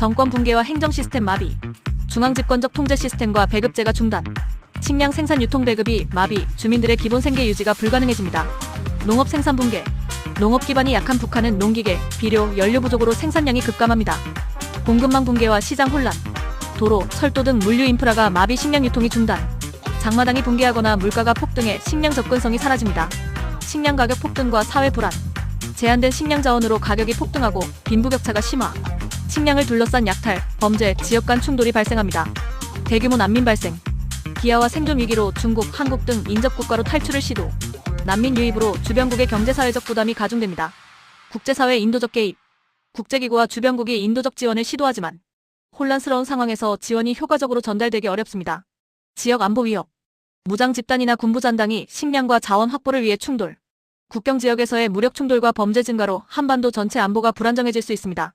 정권 붕괴와 행정 시스템 마비, 중앙 집권적 통제 시스템과 배급제가 중단, 식량 생산 유통 배급이 마비, 주민들의 기본 생계 유지가 불가능해집니다. 농업 생산 붕괴, 농업 기반이 약한 북한은 농기계, 비료, 연료 부족으로 생산량이 급감합니다. 공급망 붕괴와 시장 혼란, 도로, 철도 등 물류 인프라가 마비 식량 유통이 중단, 장마당이 붕괴하거나 물가가 폭등해 식량 접근성이 사라집니다. 식량 가격 폭등과 사회 불안, 제한된 식량 자원으로 가격이 폭등하고 빈부격차가 심화, 식량을 둘러싼 약탈, 범죄, 지역 간 충돌이 발생합니다. 대규모 난민 발생, 기아와 생존 위기로 중국, 한국 등 인접 국가로 탈출을 시도, 난민 유입으로 주변국의 경제사회적 부담이 가중됩니다. 국제사회 인도적 개입, 국제기구와 주변국이 인도적 지원을 시도하지만 혼란스러운 상황에서 지원이 효과적으로 전달되기 어렵습니다. 지역 안보 위협, 무장 집단이나 군부 잔당이 식량과 자원 확보를 위해 충돌, 국경 지역에서의 무력 충돌과 범죄 증가로 한반도 전체 안보가 불안정해질 수 있습니다.